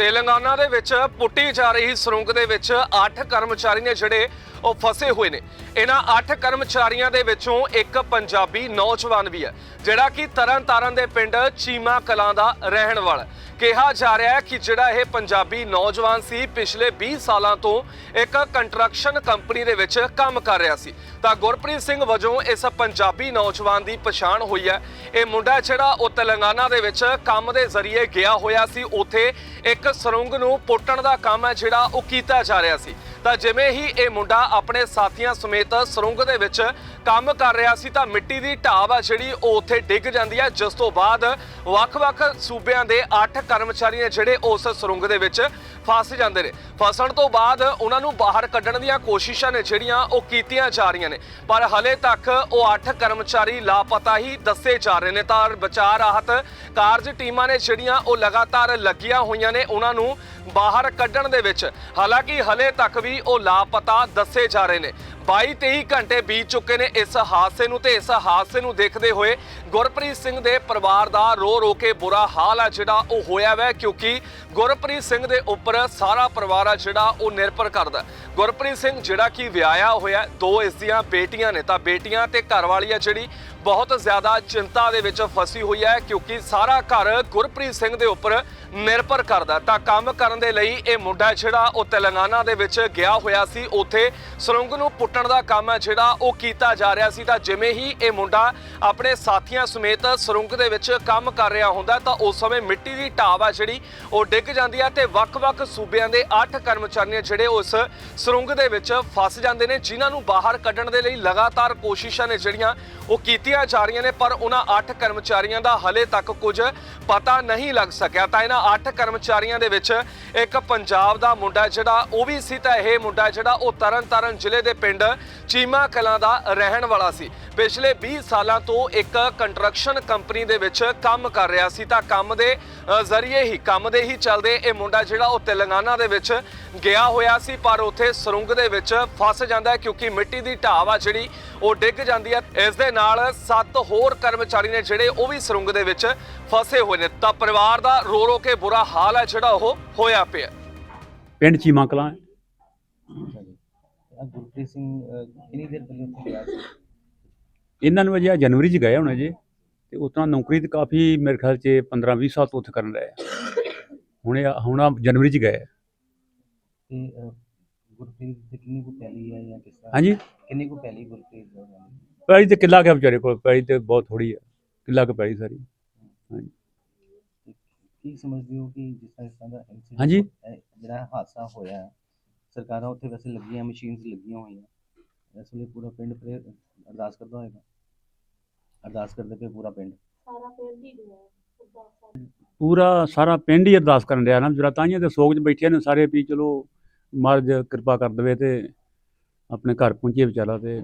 ਤੇਲੰਗਾਨਾ ਦੇ ਵਿੱਚ ਪੁੱਟੀ ਜਾ ਰਹੀ ਸੁਰੰਗ ਦੇ ਵਿੱਚ 8 ਕਰਮਚਾਰੀ ਨੇ ਜਿਹੜੇ ਉਹ ਫਸੇ ਹੋਏ ਨੇ। ਇਹਨਾਂ 8 ਕਰਮਚਾਰੀਆਂ ਦੇ ਵਿੱਚੋਂ ਇੱਕ ਪੰਜਾਬੀ ਨੌਜਵਾਨ ਵੀ ਹੈ, ਜਿਹੜਾ ਕਿ ਤਰਨਤਾਰਨ ਦੇ ਪਿੰਡ ਚੀਮਾ ਕਲਾਂ ਦਾ ਰਹਿਣ ਵਾਲਾ ਕਿਹਾ ਜਾ ਰਿਹਾ ਹੈ ਕਿ ਜਿਹੜਾ ਇਹ ਪੰਜਾਬੀ ਨੌਜਵਾਨ ਸੀ, ਪਿਛਲੇ 20 ਸਾਲਾਂ ਤੋਂ ਇੱਕ ਕੰਸਟਰਕਸ਼ਨ ਕੰਪਨੀ ਦੇ ਵਿੱਚ ਕੰਮ ਕਰ ਰਿਹਾ ਸੀ। ਤਾਂ ਗੁਰਪ੍ਰੀਤ ਸਿੰਘ ਵਜੋਂ ਇਸ ਪੰਜਾਬੀ ਨੌਜਵਾਨ ਦੀ ਪਛਾਣ ਹੋਈ ਹੈ। ਇਹ ਮੁੰਡਾ ਜਿਹੜਾ ਉਹ ਤੇਲੰਗਾਨਾ ਦੇ ਵਿੱਚ ਕੰਮ ਦੇ ਜ਼ਰੀਏ ਗਿਆ ਹੋਇਆ ਸੀ। ਉੱਥੇ ਇੱਕ ਸੁਰੰਗ ਨੂੰ ਪੁੱਟਣ ਦਾ ਕੰਮ ਹੈ ਜਿਹੜਾ ਉਹ ਕੀਤਾ ਜਾ ਰਿਹਾ ਸੀ। ਤਾਂ ਜਿਵੇਂ ਹੀ ਇਹ ਮੁੰਡਾ ਆਪਣੇ ਸਾਥੀਆਂ ਸਮੇਤ ਸੁਰੰਗ ਦੇ ਵਿੱਚ ਕੰਮ ਕਰ ਰਿਹਾ ਸੀ, ਤਾਂ ਮਿੱਟੀ ਦੀ ਢਾਬ ਆ ਜਿਹੜੀ ਉਹ ਉੱਥੇ ਡਿੱਗ ਜਾਂਦੀ ਹੈ। ਜਿਸ ਤੋਂ ਬਾਅਦ ਵੱਖ-ਵੱਖ ਸੂਬਿਆਂ ਦੇ 8 ਕਰਮਚਾਰੀ ਨੇ ਜਿਹੜੇ ਉਸ ਸੁਰੰਗ ਦੇ ਵਿੱਚ ਫਸ ਜਾਂਦੇ ਨੇ। ਫਸਣ ਤੋਂ ਬਾਅਦ ਉਹਨਾਂ ਨੂੰ ਬਾਹਰ ਕੱਢਣ ਦੀਆਂ ਕੋਸ਼ਿਸ਼ਾਂ ਨੇ ਜਿਹੜੀਆਂ ਉਹ ਕੀਤੀਆਂ ਜਾ ਰਹੀਆਂ ਨੇ। ਪਰ ਹਲੇ ਤੱਕ ਉਹ 8 ਕਰਮਚਾਰੀ ਲਾਪਤਾ ਹੀ ਦੱਸੇ ਜਾ ਰਹੇ ਨੇ। ਤਾਂ ਬਚਾਅ ਰਾਹਤ ਕਾਰਜ ਟੀਮਾਂ ਨੇ ਜਿਹੜੀਆਂ ਉਹ ਲਗਾਤਾਰ ਲੱਗੀਆਂ ਹੋਈਆਂ ਨੇ ਉਹਨਾਂ ਨੂੰ ਬਾਹਰ ਕੱਢਣ ਦੇ ਵਿੱਚ। ਹਾਲਾਂਕਿ ਹਲੇ ਤੱਕ ਵੀ ਉਹ ਲਾਪਤਾ ਦੱਸੇ ਜਾ ਰਹੇ ਨੇ। 22 23 ਘੰਟੇ ਬੀਤ ਚੁੱਕੇ ਨੇ ਇਸ ਹਾਦਸੇ ਨੂੰ ਤੇ ਇਸ ਹਾਦਸੇ ਨੂੰ ਦੇਖਦੇ ਹੋਏ ਗੁਰਪ੍ਰੀਤ ਸਿੰਘ ਦੇ ਪਰਿਵਾਰ ਦਾ ਰੋ ਰੋ ਕੇ ਬੁਰਾ ਹਾਲ ਆ ਜਿਹੜਾ ਉਹ ਹੋਇਆ ਵੈ। ਕਿਉਂਕਿ ਗੁਰਪ੍ਰੀਤ ਸਿੰਘ ਦੇ ਉੱਪਰ ਸਾਰਾ ਪਰਿਵਾਰ ਆ ਜਿਹੜਾ ਉਹ ਨਿਰਭਰ ਕਰਦਾ। ਗੁਰਪ੍ਰੀਤ ਸਿੰਘ, ਜਿਹੜਾ ਕਿ ਵਿਆਹਿਆ ਹੋਇਆ ਦੋ ਇਸ ਦੀਆਂ ਬੇਟੀਆਂ ਨੇ। ਤਾਂ ਬੇਟੀਆਂ ਤੇ ਘਰ ਵਾਲੀ ਆ ਜਿਹੜੀ ਬਹੁਤ ਜ਼ਿਆਦਾ ਚਿੰਤਾ ਦੇ ਵਿੱਚ ਫਸੀ ਹੋਈ ਹੈ ਕਿਉਂਕਿ ਸਾਰਾ ਘਰ ਗੁਰਪ੍ਰੀਤ ਸਿੰਘ ਦੇ ਉੱਪਰ ਨਿਰਭਰ ਕਰਦਾ। ਤਾਂ ਕੰਮ ਕਰਨ ਦੇ ਲਈ ਇਹ ਮੁੰਡਾ ਜਿਹੜਾ ਉਹ ਤੇਲੰਗਾਨਾ ਦੇ ਵਿੱਚ ਗਿਆ ਹੋਇਆ ਸੀ। ਉੱਥੇ ਸੁਰੰਗ ਨੂੰ ਪੁੱਟਣ ਦਾ ਕੰਮ ਹੈ ਜਿਹੜਾ ਉਹ ਕੀਤਾ ਜਾ ਰਿਹਾ ਸੀ। ਤਾਂ ਜਿਵੇਂ ਹੀ ਇਹ ਮੁੰਡਾ ਆਪਣੇ ਸਾਥੀਆਂ ਸਮੇਤ ਸੁਰੰਗ ਦੇ ਵਿੱਚ ਕੰਮ ਕਰ ਰਿਹਾ ਹੁੰਦਾ ਤਾਂ ਉਸ ਸਮੇਂ ਮਿੱਟੀ ਦੀ ਢਾਬ ਆ ਜਿਹੜੀ ਉਹ ਡਿੱਗ ਜਾਂਦੀ ਹੈ ਤੇ ਵੱਖ-ਵੱਖ ਸੂਬਿਆਂ ਦੇ 8 ਕਰਮਚਾਰੀ ਜਿਹੜੇ ਉਸ ਸੁਰੰਗ ਦੇ ਵਿੱਚ ਫਸ ਜਾਂਦੇ ਨੇ, ਜਿਨ੍ਹਾਂ ਨੂੰ ਬਾਹਰ ਕੱਢਣ ਦੇ ਲਈ ਲਗਾਤਾਰ ਕੋਸ਼ਿਸ਼ਾਂ ਨੇ ਜਿਹੜੀਆਂ ਉਹ ਕੀਤੀਆਂ ਜਾ ਰਹੀਆਂ ਨੇ, ਪਰ ਉਹਨਾਂ 8 ਕਰਮਚਾਰੀਆਂ ਦਾ ਹਲੇ ਤੱਕ ਕੁਝ ਪਤਾ ਨਹੀਂ ਲੱਗ ਸਕਿਆ। ਤਾਂ ਇਹਨਾਂ 8 ਕਰਮਚਾਰੀਆਂ ਦੇ ਵਿੱਚ ਇੱਕ ਪੰਜਾਬ ਦਾ ਮੁੰਡਾ ਜਿਹੜਾ ਉਹ ਵੀ ਸੀ ਤਾਂ ਇਹ ਮੁੰਡਾ ਜਿਹੜਾ ਉਹ ਤਰਨਤਾਰਨ ਜ਼ਿਲ੍ਹੇ ਦੇ ਪਿੰਡ ਚੀਮਾ ਕਲਾਂ ਦਾ ਰਹਿਣ ਵਾਲਾ ਸੀ। ਪਿਛਲੇ 20 ਸਾਲਾਂ ਤੋਂ ਇੱਕ ਕੰਸਟਰਕਸ਼ਨ ਕੰਪਨੀ ਦੇ ਵਿੱਚ ਕੰਮ ਕਰ ਰਿਹਾ ਸੀ। ਤਾਂ ਕੰਮ ਦੇ ਜ਼ਰੀਏ ਹੀ, ਕੰਮ ਦੇ ਹੀ ਚੱਲਦੇ ਇਹ ਮੁੰਡਾ ਜਿਹੜਾ ਉਹ ਤੇਲੰਗਾਨਾ ਦੇ ਵਿੱਚ ਗਿਆ ਹੋਇਆ ਸੀ ਪਰ ਉੱਥੇ ਸੁਰੰਗ ਦੇ ਵਿੱਚ ਫਸ ਜਾਂਦਾ ਹੈ ਕਿਉਂਕਿ ਮਿੱਟੀ ਦੀ ਢਾਬ ਆ ਜਿਹੜੀ ਉਹ ਡਿੱਗ ਜਾਂਦੀ ਹੈ। ਇਸ ਦੇ ਨਾਲ ਸੱਤ ਹੋਰ ਕਰਮਚਾਰੀ ਨੇ ਜਿਹੜੇ ਉਹ ਵੀ ਸੁਰੰਗ ਦੇ ਵਿੱਚ ਫਸੇ ਹੋਏ ਨੇ। ਤਾਂ ਪਰਿਵਾਰ ਦਾ ਰੋ ਰੋ ਕੇ ਬੁਰਾ ਹਾਲ ਹੈ ਜਿਹੜਾ ਉਹ ਹੋਇਆ ਪਿਆ। ਪਿੰਡ ਚੀਮਾ ਕਲਾਂ ਹੈ। ਅੱਛਾ ਜੀ। ਆਹ ਗੁਰਪ੍ਰੀਤ ਸਿੰਘ ਅਹ, ਕਿੰਨੀ ਦੇਰ ਪਹਿਲੇ ਉੱਥੇ ਗਿਆ ਸੀ? ਇਹਨਾਂ ਨੂੰ ਅਜੇ ਜਨਵਰੀ ਚ ਗਏ ਹੁਣ ਅਜੇ ਤੇ ਉਤਨਾ ਨੌਕਰੀ ਤੇ ਕਾਫੀ ਮੇਰੇ ਖਿਆਲ ਚ 15 20 ਸਾਲ ਤੋਂ ਉੱਥੇ ਕਰਨ ਰਹੇ ਆ। ਹੁਣ ਇਹ ਹੁਣ ਆਹ ਜਨਵਰੀ ਚ ਗਏ ਆ। ਤੇ ਅਹ, ਗੁਰਪ੍ਰੀਤ ਦੀ ਕਿੰਨੀ ਕੁ ਪੈਲੀ ਹੈ ਜਾਂ ਕਿਸ ਤਰ੍ਹਾਂ? ਹਾਂਜੀ? ਕਿੰਨੀ ਕੁ ਪੈਲੀ ਗੁਰਪ੍ਰੀਤ ਦੀ ਹੈ? ਪੈਲੀ ਤੇ ਕਿੱਲਾ ਕੇ ਵਿਚਾਰੇ ਕੋਲ? ਪੈਲੀ ਤੇ ਬਹੁਤ ਥੋੜੀ ਆ। ਕਿੱਲਾ ਕੇ ਪੈਲੀ ਸਾਰੀ। ਤੇ ਕੀ ਸਮਝਦੇ ਹੋ ਕਿ ਜਿਸ ਤਰ੍ਹਾਂ ਇਸ ਤਰ੍ਹਾਂ ਦਾ incident ਹਾਂਜੀ। ਜਿਹੜਾ ਹਾਦਸਾ ਹੋਇਆ ਹੈ, ਸਰਕਾਰਾਂ ਉੱਥੇ ਵੈਸੇ ਲੱਗੀਆਂ ਮਸ਼ੀਨਸ ਲੱਗੀਆਂ ਹੋਈਆਂ। ਇਸ ਵੇਲੇ ਪੂਰਾ ਪਿੰਡ ਪ੍ਰੇ ਅਰਦਾਸ ਕਰਦਾ ਹੋਏਗਾ? ਅਰਦਾਸ ਕਰਦੇ ਪਏ ਪੂਰਾ ਪਿੰਡ? ਸਾਰਾ ਪਿੰਡ ਹੀ ਉਦਾਂ ਪੂਰਾ ਸਾਰਾ ਪਿੰਡ ਹੀ ਅਰਦਾਸ ਕਰਨ ਰਿਹਾ ਨਾ। ਜਰਾ ਤਾਈਆਂ ਦੇ ਸੋਗ 'ਚ ਬੈਠੇ ਨੇ ਸਾਰੇ ਵੀ ਚਲੋ, ਮਹਾਰਾਜ ਕਿਰਪਾ ਕਰ ਦੇਵੇ ਤੇ ਆਪਣੇ ਘਰ ਪਹੁੰਚੇ ਵਿਚਾਰਾ ਤੇ।